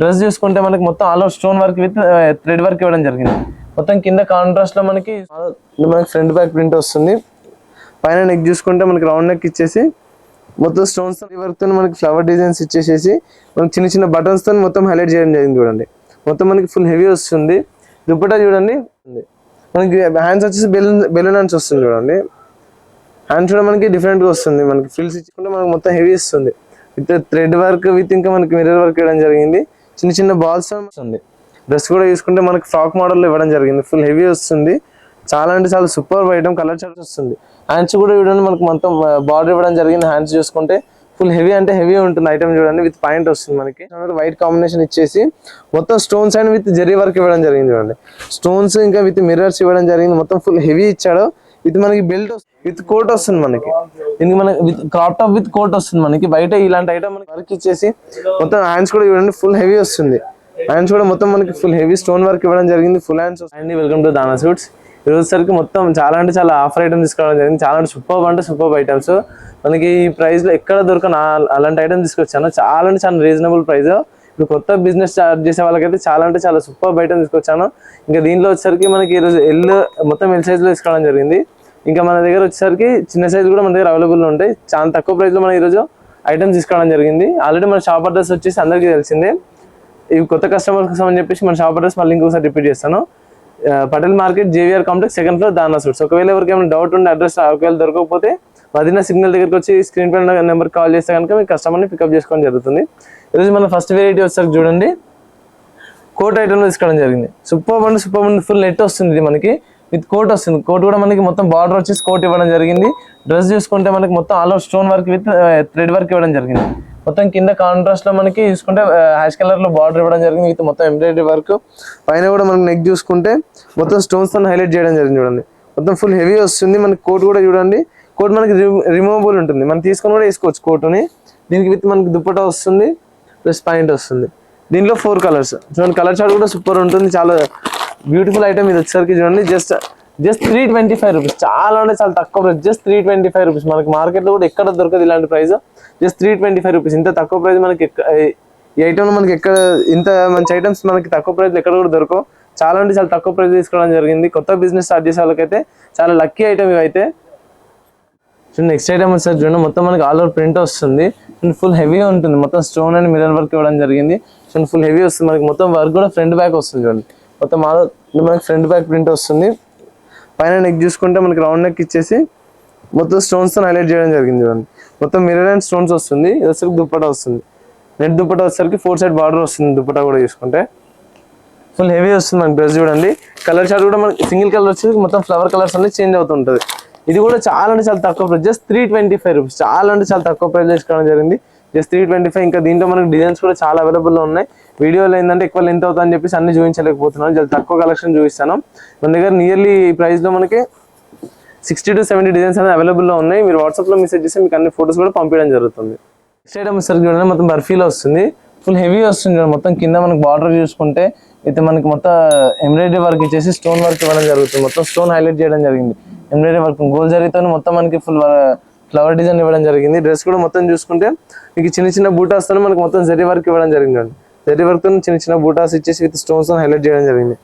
Dress చూసుకుంటే మనకి మొత్తం all over stone work with thread work ఇవ్వడం జరిగింది. మొత్తం కింద కాంట్రాస్ట్లో మనకి మనకి ఫ్రంట్ బ్యాక్ ప్రింట్ వస్తుంది. పైన నెక్ చూసుకుంటే మనకి రౌండ్ నెక్ ఇచ్చేసి మొత్తం స్టోన్స్ వర్క్తో మనకి ఫ్లవర్ డిజైన్స్ ఇచ్చేసేసి మనకి చిన్న చిన్న బటన్స్తో మొత్తం హైలైట్ చేయడం జరిగింది చూడండి. మొత్తం మనకి ఫుల్ హెవీ వస్తుంది. దుప్పటా చూడండి. మనకి హ్యాండ్స్ వచ్చేసి బెలూన్ బెలూన్ హ్యాండ్స్ వస్తుంది చూడండి. హ్యాండ్స్ కూడా మనకి different గా వస్తుంది. మనకి ఫిల్స్ ఇచ్చుకుంటే మనకి మొత్తం హెవీ వస్తుంది. విత్ థ్రెడ్ వర్క్ విత్ ఇంకా మనకి మిర్రర్ వర్క్ ఇవ్వడం జరిగింది. చిన్న చిన్న బాల్స్ ఉంది డ్రెస్ కూడా తీసుకుంటే మనకు ఫ్రాక్ మోడల్లో ఇవ్వడం జరిగింది. ఫుల్ హెవీ వస్తుంది. చాలా అంటే చాలా సూపర్ ఐటమ్ కలర్ చార్ట్స్ వస్తుంది. హ్యాండ్స్ కూడా చూడండి మనకు మొత్తం బార్డర్ ఇవ్వడం జరిగింది. హ్యాండ్స్ చూసుకుంటే ఫుల్ హెవీ అంటే హెవీ ఉంటుంది. ఐటమ్ చూడండి విత్ పాయింట్ వస్తుంది మనకి. వైట్ కాంబినేషన్ ఇచ్చేసి మొత్తం stones and with zari work ఇవ్వడం జరిగింది చూడండి. స్టోన్స్ ఇంకా విత్ మిర్రర్స్ ఇవ్వడం జరిగింది. మొత్తం ఫుల్ హెవీ ఇచ్చాడు. విత్ మనకి బెల్ట్ విత్ కోట్ వస్తుంది మనకి. దీనికి మనకి with crop top with coat వస్తుంది మనకి. బయట ఇలాంటి ఐటమ్ మనకి వర్క్ ఇచ్చేసి మొత్తం హ్యాండ్స్ కూడా చూడండి ఫుల్ హెవీ వస్తుంది. హ్యాండ్స్ కూడా మొత్తం మనకి ఫుల్ హెవీ స్టోన్ వర్క్ ఇవ్వడం జరిగింది ఫుల్ హ్యాండ్స్ అండి వెల్కమ్ టు దానా సూట్స్ ఈ రోజు సరికి మొత్తం చాలా అంటే చాలా ఆఫర్ ఐటమ్స్ తీసుకోవడం జరిగింది. చాలా అంటే సూపర్ అంటే సూపర్ ఐటమ్స్ మనకి ఈ ప్రైస్లో ఎక్కడ దొరకని అలాంటి ఐటమ్స్ తీసుకొచ్చాను చాలా అంటే చాలా రీజనబుల్ ప్రైస్ ఇప్పుడు కొత్త బిజినెస్ స్టార్ట్ చేసే వాళ్ళకైతే చాలా అంటే చాలా సూపర్ బయట తీసుకొచ్చాను. ఇంకా దీంట్లో వచ్చేసరికి మనకి ఈరోజు ఎల్ మొత్తం ఎల్ సైజ్లో తీసుకోవడం జరిగింది. ఇంకా మన దగ్గర వచ్చేసరికి చిన్న సైజ్ కూడా మన దగ్గర అవైలబుల్ ఉంటాయి. చాలా తక్కువ ప్రైస్లో మనం ఈరోజు ఐటమ్స్ తీసుకోవడం జరిగింది. ఆల్రెడీ మన షాప్ అడ్రస్ వచ్చేసి అందరికీ తెలిసిందే. ఇవి కొత్త కస్టమర్స్ కోసం అని చెప్పేసి మన షాప్ అడ్రస్ మళ్ళీ ఇంకొకసారి రిపీట్ చేస్తాను. Patel market JVR complex second floor Dana suits ఒకవేళ ఎవరికి ఏమైనా డౌట్ ఉండే అడ్రస్ ఒకవేళ దొరకకపోతే వదిన సిగ్నల్ దగ్గరికి వచ్చి స్క్రీన్ పైన నెంబర్ కాల్ చేస్తే కనుక మీ కస్టమర్ని పికప్ చేసుకోవడం జరుగుతుంది. ఈరోజు మన ఫస్ట్ వెరైటీ వచ్చేసరికి చూడండి. కోట్ ఐటమ్ తీసుకోవడం జరిగింది. Super and super and full net వస్తుంది ఇది మనకి. విత్ కోట్ వస్తుంది. కోట్ కూడా మనకి మొత్తం బార్డర్ వచ్చేసి కోట్ ఇవ్వడం జరిగింది. డ్రెస్ చూసుకుంటే మనకి మొత్తం all over stone work with thread work ఇవ్వడం జరిగింది. మొత్తం కింద కాంట్రాస్ట్లో మనకి చూసుకుంటే uh, హ్యాష్ కలర్లో బార్డర్ ఇవ్వడం జరిగింది. విత్ మొత్తం ఎంబ్రాయిడరీ వర్క్ పైన కూడా మనకి నెక్ చూసుకుంటే మొత్తం స్టోన్స్తో హైలైట్ చేయడం జరిగింది చూడండి. మొత్తం ఫుల్ హెవీ వస్తుంది. మనకి కోట్ కూడా చూడండి. కోట్ మనకి రిమూవబుల్ ఉంటుంది. మనం తీసుకొని కూడా వేసుకోవచ్చు కోటుని దీనికి విత్ మనకి దుప్పటా వస్తుంది ప్లస్ పాయింట్ వస్తుంది. దీంట్లో ఫోర్ కలర్స్. చూడండి కలర్ చార్ట్ కూడా సూపర్ ఉంటుంది. చాలా బ్యూటిఫుల్ ఐటమ్ ఇది వచ్చేసరికి చూడండి. Just just three twenty five rupees చాలా అంటే చాలా తక్కువ price. Just three twenty five rupees మనకి మార్కెట్లో కూడా ఎక్కడ దొరకదు ఇలాంటి price. Just three twenty five rupees ఇంత తక్కువ ప్రైస్ మనకి ఎక్క- ఈ ఐటమ్ మనకి ఎక్కడ ఇంత మంచి ఐటమ్స్ మనకి తక్కువ ప్రైస్ ఎక్కడ కూడా దొరకవు. చాలా అంటే చాలా తక్కువ ప్రైస్ తీసుకోవడం జరిగింది. కొత్త బిజినెస్ స్టార్ట్ చేసే వాళ్ళకైతే చాలా లక్కీ ఐటమ్ ఇవైతే. చూడండి నెక్స్ట్ ఐటమ్ వచ్చేసి చూడండి. మొత్తం మనకి ఆల్ ఓవర్ ప్రింట్ వస్తుంది. ఫుల్ హెవీగా ఉంటుంది. మొత్తం స్టోన్ అండ్ మిరర్ వర్క్ ఇవ్వడం జరిగింది. చూడండి ఫుల్ హెవీ వస్తుంది. మనకి మొత్తం వర్క్ కూడా ఫ్రంట్ బ్యాక్ వస్తుంది చూడండి. మొత్తం ఆల్ మనకి ఫ్రంట్ బ్యాక్ ప్రింట్ వస్తుంది. పైన నెక్ చూసుకుంటే మనకి రౌండ్ నెక్ ఇచ్చేసి మొత్తం స్టోన్స్తో హైలైట్ చేయడం జరిగింది చూడండి. మొత్తం మిరర్ అండ్ స్టోన్స్ వస్తుంది. ఇది వచ్చరికి దుప్పట వస్తుంది. నెట్ దుప్పట వచ్చేసరికి ఫోర్ సైడ్ బార్డర్ వస్తుంది దుప్పట కూడా చూసుకుంటే. ఫుల్ హెవీ వస్తుంది మనకి డ్రెస్ చూడండి. కలర్ షార్ట్ కూడా మనకి సింగిల్ కలర్ వచ్చేసి మొత్తం ఫ్లవర్ కలర్స్ అన్ని చేంజ్ అవుతుంటుంది. ఇది కూడా చాలా అంటే చాలా తక్కువ price just three twenty five rupees చాలా అంటే చాలా తక్కువ ప్రైస్ తీసుకోవడం జరిగింది. జస్ట్ త్రీ ట్వంటీ ఫైవ్ ఇంకా దీంట్లో మనకి డిజైన్స్ కూడా చాలా అవైలబుల్లో ఉన్నాయి. వీడియోలో ఏంటంటే ఎక్కువ లెంత్ అవుతుందని చెప్పేసి అన్ని చూపించలేకపోతున్నాను. చాలా తక్కువ కలెక్షన్ చూపిస్తాను. మన దగ్గర నియర్లీ ప్రైస్లో మనకి సిక్స్టీ టు సెవెంటీ డిజైన్స్ అనేది అవైలబుల్లో ఉన్నాయి. మీరు వాట్సాప్లో మెసేజ్ చేస్తే మీకు అన్ని ఫొటోస్ కూడా పంపించడం జరుగుతుంది. నెక్స్ట్ ఐటమ్ సార్ చూడండి మొత్తం బర్ఫీలో వస్తుంది. ఫుల్ హెవీ వస్తుంది మొత్తం కింద మనకు బార్డర్ చూసుకుంటే అయితే మనకి మొత్తం ఎంబ్రాయిడరీ వర్క్ ఇచ్చేసి స్టోన్ వర్క్ ఇవ్వడం జరుగుతుంది. మొత్తం స్టోన్ హైలైట్ చేయడం జరిగింది. ఎంబ్రాయిడరీ వర్క్ గోల్ జరిగితే మొత్తం మనకి ఫుల్ ఫ్లవర్ డిజైన్ ఇవ్వడం జరిగింది. డ్రెస్ కూడా మొత్తం చూసుకుంటే మీకు చిన్న చిన్న బూటాస్తో మనకి మొత్తం జరీ వర్క్ ఇవ్వడం జరిగింది చూడండి. జరీ వర్క్తో చిన్న చిన్న బూటాస్ ఇచ్చేసి విత్ స్టోన్స్ హైలైట్ చేయడం జరిగింది.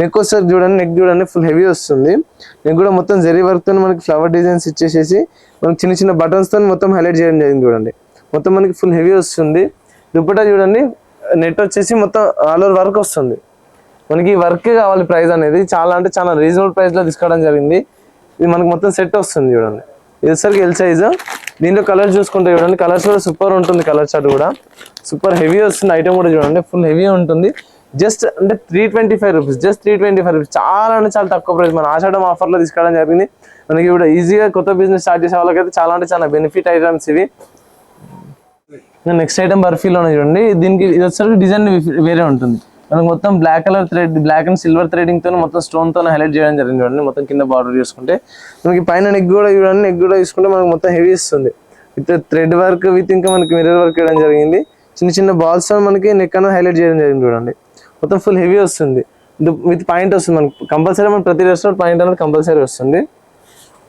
నెక్ ఒకసారి చూడండి నెక్ చూడండి ఫుల్ హెవీ వస్తుంది. నెక్ కూడా మొత్తం జరీ వర్క్తో మనకి ఫ్లవర్ డిజైన్స్ ఇచ్చేసేసి మనకి చిన్న చిన్న బటన్స్తో మొత్తం హైలైట్ చేయడం జరిగింది చూడండి. మొత్తం మనకి ఫుల్ హెవీ వస్తుంది. దుప్పటా చూడండి నెట్ వచ్చేసి మొత్తం ఆల్ ఓవర్ వర్క్ వస్తుంది. మనకి వర్క్ కావాలి ప్రైస్ అనేది చాలా అంటే చాలా రీజనబుల్ ప్రైస్లో తీసుకోవడం జరిగింది. ఇది మనకు మొత్తం సెట్ వస్తుంది చూడండి. ఇది వచ్చరికి ఎల్ సైజ్ దీంట్లో కలర్ చూసుకుంటే చూడండి కలర్స్ కూడా సూపర్ ఉంటుంది కలర్ చార్ట్ కూడా. సూపర్ హెవీ వస్తుంది ఐటమ్ కూడా చూడండి ఫుల్ హెవీ ఉంటుంది. జస్ట్ అంటే three twenty five rupees just three twenty five rupees చాలా అంటే చాలా తక్కువ ప్రైస్ మన ఆషాఢం ఆఫర్లో తీసుకోవడం జరిగింది. మనకి ఇప్పుడు ఈజీగా కొత్త బిజినెస్ స్టార్ట్ చేసే వాళ్ళకైతే చాలా అంటే చాలా బెనిఫిట్ ఐటమ్స్ ఇవి. నెక్స్ట్ ఐటమ్ బర్ఫీలో చూడండి. దీనికి ఇది వచ్చేసరికి డిజైన్ వేరే ఉంటుంది. మనకు మొత్తం black colour thread black and silver థ్రెడింగ్తో మొత్తం స్టోన్తో హైలైట్ చేయడం జరిగింది చూడండి. మొత్తం కింద బార్డర్ చూసుకుంటే. మనకి పైన నెగ్ కూడా చూడండి నెగ్ కూడా చూసుకుంటే మనకు మొత్తం హెవీ ఇస్తుంది. విత్ థ్రెడ్ వర్క్ విత్ ఇంకా మనకి మిర్రర్ వర్క్ చేయడం జరిగింది. చిన్న చిన్న బాల్స్ మనకి నెక్ అనేది హైలైట్ చేయడం జరిగింది చూడండి. మొత్తం ఫుల్ హెవీ వస్తుంది. విత్ పాయింట్ వస్తుంది మనకి. కంపల్సరీ మన ప్రతి రెస్టారెంట్ పాయింట్ అనేది కంపల్సరీ వస్తుంది.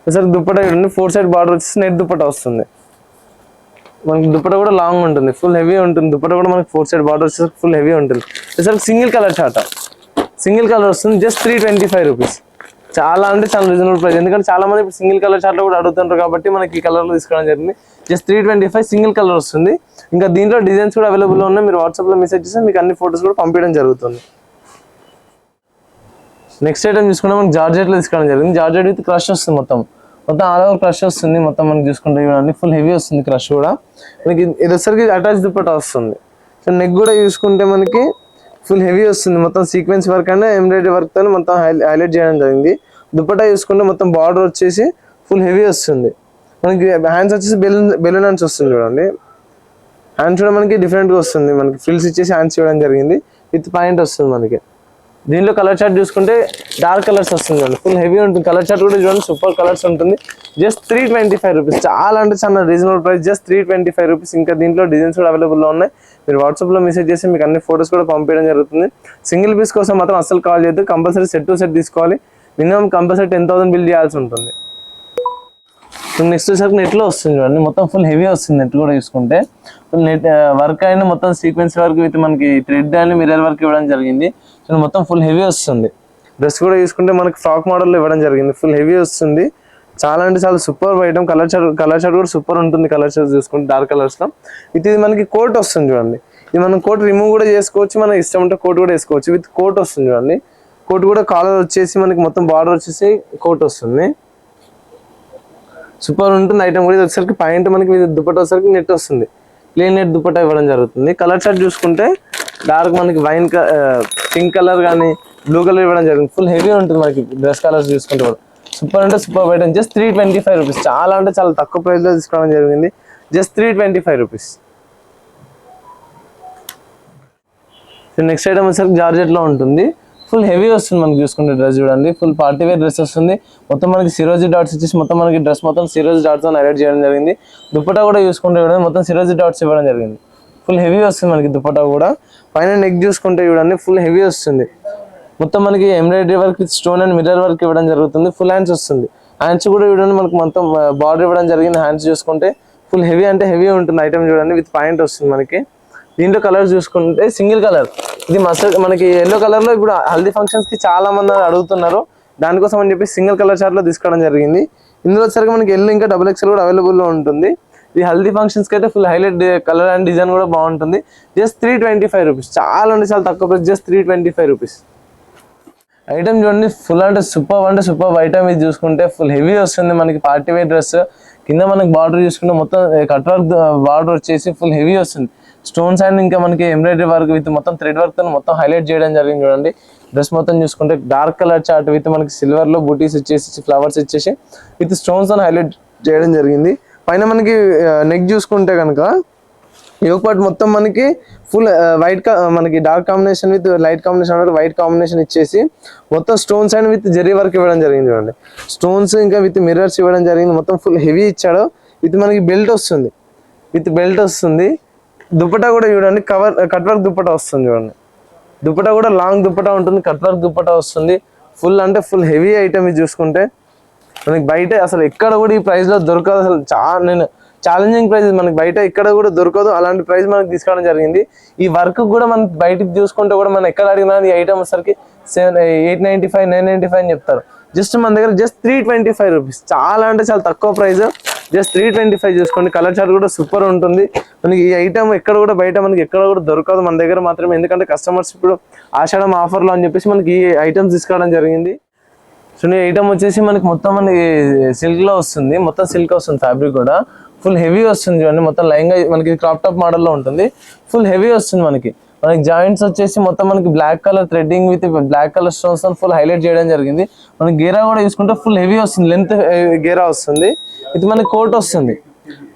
ఒకసారి దుప్పట చూడండి ఫోర్ సైడ్ బార్డర్ వచ్చేసి నెట్ దుప్పట వస్తుంది. మనకి దుప్పట కూడా లాంగ్ ఉంటుంది. ఫుల్ హెవీ ఉంటుంది. దుప్పట కూడా మనకి ఫోర్ సైడ్ బార్డర్ వచ్చేసరికి ఫుల్ హెవీ ఉంటుంది. వచ్చేసరికి single colour chart single colour వస్తుంది. Just three twenty five rupees చాలా అంటే చాలా రీజనబుల్ ప్రైస్ ఎందుకంటే చాలా మంది ఇప్పుడు సింగిల్ కలర్ చార్ట్లో కూడా అడుగుతుంటారు కాబట్టి మనకి ఈ కలర్లో తీసుకోవడం జరిగింది. Just three twenty five single colour వస్తుంది. ఇంకా దీంట్లో డిజైన్స్ కూడా అవైలబుల్ ఉన్నాయి. మీరు వాట్సాప్లో మెసేజ్ చేస్తే మీకు అన్ని ఫొటోస్ కూడా పంపించడం జరుగుతుంది. నెక్స్ట్ ఐటమ్ చూసుకుంటే మనకి జార్జెట్లో తీసుకోవడం జరిగింది. జార్జెట్ విత్ క్రష్ వస్తుంది మొత్తం. మొత్తం ఆల్ ఓవర్ క్రష్ వస్తుంది మొత్తం మనకి చూసుకుంటే చూడండి ఫుల్ హెవీ వస్తుంది క్రష్ కూడా. మనకి ఇది వచ్చరికి అటాచ్ దుప్పట వస్తుంది. సో నెక్ కూడా చూసుకుంటే మనకి ఫుల్ హెవీ వస్తుంది. మొత్తం సీక్వెన్స్ వర్క్ అంటే ఎంబ్రాయిడరీ వర్క్తో మొత్తం హైలైట్ చేయడం జరిగింది. దుప్పటా చూసుకుంటే మొత్తం బార్డర్ వచ్చేసి ఫుల్ హెవీ వస్తుంది. మనకి హ్యాండ్స్ వచ్చేసి బెలూన్ బెలూన్ హ్యాండ్స్ వస్తుంది చూడండి. హ్యాండ్స్ కూడా మనకి డిఫరెంట్గా వస్తుంది. మనకి ఫ్రిల్స్ ఇచ్చేసి హ్యాండ్స్ ఇవ్వడం జరిగింది. విత్ పాయింట్ వస్తుంది మనకి. దీనిలో కలర్ చార్ట్ చూసుకుంటే డార్క్ కలర్స్ వస్తుంది చూడండి ఫుల్ హెవీ ఉంటుంది. కలర్ చార్ట్ కూడా చూడండి సూపర్ కలర్స్ ఉంటుంది. Just three twenty five rupees చాలా అంటే చాలా reasonable price just three twenty five rupees ఇంకా దీంట్లో డిజైన్స్ కూడా అవైలబుల్లో ఉన్నాయి. మీరు వాట్సాప్లో మెసేజ్ చేసి మీకు అన్ని ఫొటోస్ కూడా పంపించడం జరుగుతుంది. సింగిల్ పీస్ కోసం మాత్రం అస్సలు కాల్ చేయొద్దు. కంపల్సరీ సెట్ టు సెట్ తీసుకోవాలి. Minimum compulsory ten thousand bill చేయాల్సి ఉంటుంది. నెక్స్ట్ వచ్చేసరికి నెట్లో వస్తుంది చూడండి. మొత్తం ఫుల్ హెవీ వస్తుంది నెట్ కూడా చూసుకుంటే. నెట్ వర్క్ అయిన మొత్తం సీక్వెన్స్ వర్క్ విత్ మనకి థ్రెడ్ అండ్ మిర్రర్ వర్క్ ఇవ్వడం జరిగింది. సో మొత్తం ఫుల్ హెవీ వస్తుంది. డ్రెస్ కూడా చూసుకుంటే మనకి ఫ్రాక్ మోడల్లో ఇవ్వడం జరిగింది. ఫుల్ హెవీ వస్తుంది. చాలా అంటే చాలా super item colour chart colour chart కూడా సూపర్ ఉంటుంది కలర్ షర్ట్ చూసుకుంటే డార్క్ కలర్స్లో విత్ ఇది మనకి కోట్ వస్తుంది చూడండి. ఇది మనం కోట్ రిమూవ్ కూడా చేసుకోవచ్చు. మనకి ఇష్టం ఉంటే కోట్ కూడా వేసుకోవచ్చు. విత్ కోట్ వస్తుంది చూడండి. కోట్ కూడా కాలర్ వచ్చేసి మనకి మొత్తం బార్డర్ వచ్చేసి కోట్ వస్తుంది. సూపర్ ఉంటుంది. ఐటమ్ కూడా ఇది వచ్చేసరికి పాయింట్ మనకి ఇది దుప్పట వచ్చేసరికి నెట్ వస్తుంది. ప్లేన్ నెట్ దుప్పట ఇవ్వడం జరుగుతుంది. కలర్ షర్ట్ చూసుకుంటే డార్క్ మనకి వైన్ పింక్ కలర్ కానీ బ్లూ కలర్ ఇవ్వడం జరుగుతుంది. ఫుల్ హెవీ ఉంటుంది మనకి డ్రెస్ కలర్స్ చూసుకుంటే కూడా. సూపర్ అంటే super item just three twenty five rupees చాలా అంటే చాలా తక్కువ ప్రైస్లో తీసుకోవడం జరిగింది. Just three twenty five rupees next item వచ్చేసరికి జార్జెట్లో ఉంటుంది. ఫుల్ హెవీ వస్తుంది మనకి చూసుకుంటే డ్రెస్ చూడండి. ఫుల్ పార్టీ వేర్ డ్రెస్ వస్తుంది. మొత్తం మనకి సిరోజీ డాట్స్ ఇచ్చేసి మొత్తం మనకి డ్రెస్ మొత్తం సిరోజీ డాట్స్ హైలైట్ చేయడం జరిగింది. దుప్పటా కూడా చూసుకుంటే చూడండి మొత్తం సిరోజీ డాట్స్ ఇవ్వడం జరిగింది. ఫుల్ హెవీ వస్తుంది మనకి దుప్పటా కూడా. పైన నెక్ చూసుకుంటే చూడండి ఫుల్ హెవీ వస్తుంది. మొత్తం మనకి embroidery work stone and mirror work ఇవ్వడం జరుగుతుంది. ఫుల్ హ్యాండ్స్ వస్తుంది. హ్యాండ్స్ కూడా చూడండి మనకి మొత్తం బార్డర్ ఇవ్వడం జరిగింది హ్యాండ్స్ చూసుకుంటే. ఫుల్ హెవీ అంటే హెవీ ఉంటుంది ఐటమ్ చూడండి విత్ పాయింట్ వస్తుంది మనకి. దీంట్లో కలర్స్ చూసుకుంటే సింగిల్ కలర్. ఇది మస్టర్డ్ మనకి ఎల్లో కలర్లో ఇప్పుడు హల్దీ ఫంక్షన్స్కి చాలా మంది అడుగుతున్నారు. దానికోసం అని చెప్పి సింగిల్ కలర్ చార్ట్లో తీసుకోవడం జరిగింది. ఇందులో వచ్చరికి మనకి ఎల్లో ఇంకా డబుల్ ఎక్స్ఎల్ కూడా అవైలబుల్లో ఉంటుంది. ఇది హల్దీ ఫంక్షన్స్కి అయితే full highlight colour and design కూడా బాగుంటుంది. Just three twenty five rupees చాలా అంటే చాలా తక్కువ price just three twenty five rupees item చూడండి ఫుల్ అంటే సూపర్ అంటే సూపర్ ఐటమ్ ఇది చూసుకుంటే ఫుల్ హెవీ వస్తుంది మనకి పార్టీ వేర్ డ్రెస్ కింద మనకి బార్డర్ చూసుకుంటే మొత్తం కట్ వర్క్ బార్డర్ వచ్చేసి ఫుల్ హెవీ వస్తుంది. స్టోన్స్ అండ్ ఇంకా మనకి ఎంబ్రాయిడరీ వర్క్ విత్ మొత్తం థ్రెడ్ వర్క్తో మొత్తం హైలైట్ చేయడం జరిగింది చూడండి. డ్రెస్ మొత్తం చూసుకుంటే డార్క్ కలర్ చార్ట్ విత్ మనకి సిల్వర్లో బూటీస్ ఇచ్చేసి ఫ్లవర్స్ ఇచ్చేసి విత్ స్టోన్స్ అని హైలైట్ చేయడం జరిగింది. పైన మనకి నెక్ చూసుకుంటే కనుక యోగ్ పార్ట్ మొత్తం మనకి ఫుల్ వైట్ మనకి dark combination with light combination white combination ఇచ్చేసి మొత్తం stones and with zari work ఇవ్వడం జరిగింది చూడండి. స్టోన్స్ ఇంకా విత్ మిర్రర్స్ ఇవ్వడం జరిగింది. మొత్తం ఫుల్ హెవీ ఇచ్చాడు. విత్ మనకి బెల్ట్ వస్తుంది. విత్ బెల్ట్ వస్తుంది. దుప్పటా కూడా చూడండి కవర్ కట్ వర్క్ దుప్పటా వస్తుంది చూడండి. దుప్పటా కూడా లాంగ్ దుప్పటా ఉంటుంది కట్ వర్క్ దుప్పటా వస్తుంది. ఫుల్ అంటే ఫుల్ హెవీ ఐటమ్ ఇది చూసుకుంటే. మనకి బయట అసలు ఎక్కడ కూడా ఈ ప్రైస్లో దొరకదు అసలు. చాలా నేను ఛాలెంజింగ్ ప్రైస్ మనకి బయట ఎక్కడ కూడా దొరకదు. అలాంటి ప్రైస్ మనకి తీసుకోవడం జరిగింది. ఈ వర్క్ కూడా మనం బయటకి చూసుకుంటే కూడా మనం ఎక్కడ అడిగినా ఈ ఐటమ్ వచ్చరికి seven eight ninety five nine ninety five అని చెప్తారు. జస్ట్ మన దగ్గర just three twenty five rupees చాలా అంటే చాలా తక్కువ price just three twenty five చూసుకోండి. కలర్ చార్ట్ కూడా సూపర్ ఉంటుంది. మనకి ఈ ఐటమ్ ఎక్కడ కూడా బయట మనకి ఎక్కడ కూడా దొరకదు. మన దగ్గర మాత్రమే. ఎందుకంటే కస్టమర్స్ ఇప్పుడు ఆషాఢం ఆఫర్లో అని చెప్పేసి మనకి ఈ ఐటమ్స్ తీసుకోవడం జరిగింది. సో ఈ ఐటమ్ వచ్చేసి మనకి మొత్తం మనకి సిల్క్లో వస్తుంది. మొత్తం సిల్క్ వస్తుంది ఫ్యాబ్రిక్ కూడా. ఫుల్ హెవీ వస్తుంది చూడండి. మొత్తం లైన్గా మనకి క్రాప్ టాప్ మోడల్లో ఉంటుంది. ఫుల్ హెవీ వస్తుంది మనకి. మనకి జాయింట్స్ వచ్చేసి మొత్తం మనకి black colour threading with black colour stones full highlight చేయడం జరిగింది. మనకి గేరా కూడా చూసుకుంటే ఫుల్ హెవీ వస్తుంది. లెంత్ eh, గేరా వస్తుంది. ఇది మనకి కోట్ వస్తుంది.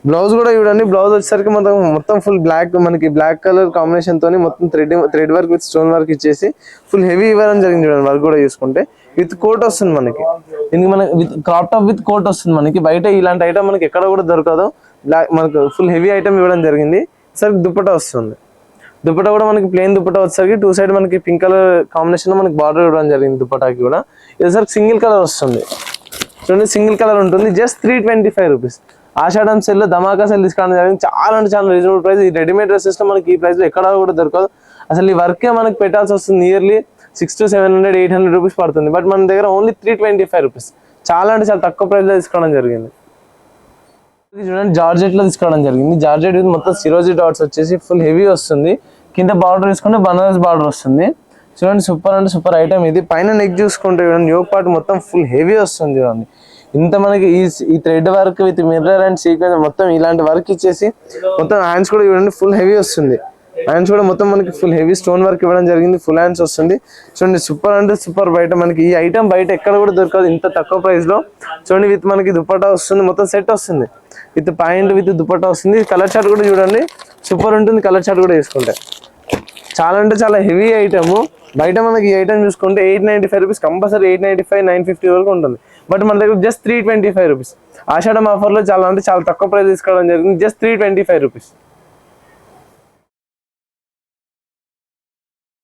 బ్లౌజ్ కూడా చూడండి బ్లౌజ్ వచ్చేసరికి మొత్తం మొత్తం ఫుల్ బ్లాక్ మనకి బ్లాక్ కలర్ కాంబినేషన్ తోని మొత్తం thread thread work with stone work ఇచ్చేసి ఫుల్ హెవీ ఇవ్వడం జరిగింది చూడండి వర్క్ కూడా చూసుకుంటే. విత్ కోట్ వస్తుంది మనకి. దీనికి మనకి with crop top with coat వస్తుంది మనకి. బయట ఇలాంటి ఐటమ్ మనకి ఎక్కడ కూడా దొరకదు. బ్లాక్ మనకు ఫుల్ హెవీ ఐటమ్ ఇవ్వడం జరిగింది. సరికి దుప్పటా వస్తుంది. దుప్పటా కూడా మనకి ప్లేన్ దుప్పటా వచ్చేసరికి టూ సైడ్ మనకి పింక్ కలర్ కాంబినేషన్ మనకి బార్డర్ ఇవ్వడం జరిగింది దుప్పటాకి కూడా. ఇది సరికి సింగిల్ కలర్ వస్తుంది. చూడండి సింగిల్ కలర్ ఉంటుంది. Just three twenty five rupees Ashadham sale ధమాకా సెల్ తీసుకోవడం జరిగింది. చాలా అంటే చాలా రీజనబుల్ ప్రైస్ ఈ రెడీమేడ్ డ్రెస్సెస్లో మనకి ఈ ప్రైస్లో ఎక్కడ కూడా దొరకదు. అసలు ఈ వర్కే మనకి పెట్టాల్సి వస్తుంది yearly six to seven hundred eight hundred rupees పడుతుంది. బట్ మన దగ్గర only three twenty five rupees చాలా అంటే చాలా తక్కువ ప్రైస్లో తీసుకోవడం జరిగింది. చూడండి జార్జెట్లో తీసుకోవడం జరిగింది. జార్జెట్ మొత్తం సిరోజీ డాట్స్ వచ్చేసి ఫుల్ హెవీ వస్తుంది. కింద బార్డర్ తీసుకుంటే బనారస్ బార్డర్ వస్తుంది. చూడండి సూపర్ అంటే సూపర్ ఐటమ్ ఇది. పైన నెక్ చూసుకుంటే చూడండి యోగ్ పార్ట్ మొత్తం ఫుల్ హెవీ వస్తుంది చూడండి. ఇంత మనకి ఈ ఈ thread work with mirror and sequence మొత్తం ఇలాంటి వర్క్ ఇచ్చేసి మొత్తం హ్యాండ్స్ కూడా చూడండి ఫుల్ హెవీ వస్తుంది. హ్యాండ్స్ కూడా మొత్తం మనకి ఫుల్ హెవీ స్టోన్ వర్క్ ఇవ్వడం జరిగింది ఫుల్ హ్యాండ్స్ వస్తుంది. చూడండి సూపర్ అంటే సూపర్ బయట మనకి ఈ ఐటమ్ బయట ఎక్కడ కూడా దొరకదు ఇంత తక్కువ ప్రైస్లో. చూడండి విత్ మనకి దుపట్టా వస్తుంది మొత్తం సెట్ వస్తుంది. విత్ పాయింట్ విత్ దుపట్టా వస్తుంది. కలర్ చార్ట్ కూడా చూడండి సూపర్ ఉంటుంది కలర్ చార్ట్ కూడా వేసుకుంటే. చాలా అంటే చాలా హెవీ ఐటమ్ బయట మనకి ఈ ఐటమ్ చూసుకుంటే eight ninety five rupees compulsory eight ninety five nine fifty వరకు ఉంటుంది. బట్ మన దగ్గర just three twenty five rupees Ashadham ఆఫర్లో చాలా అంటే చాలా తక్కువ ప్రైస్ తీసుకోవడం జరిగింది just three twenty five rupees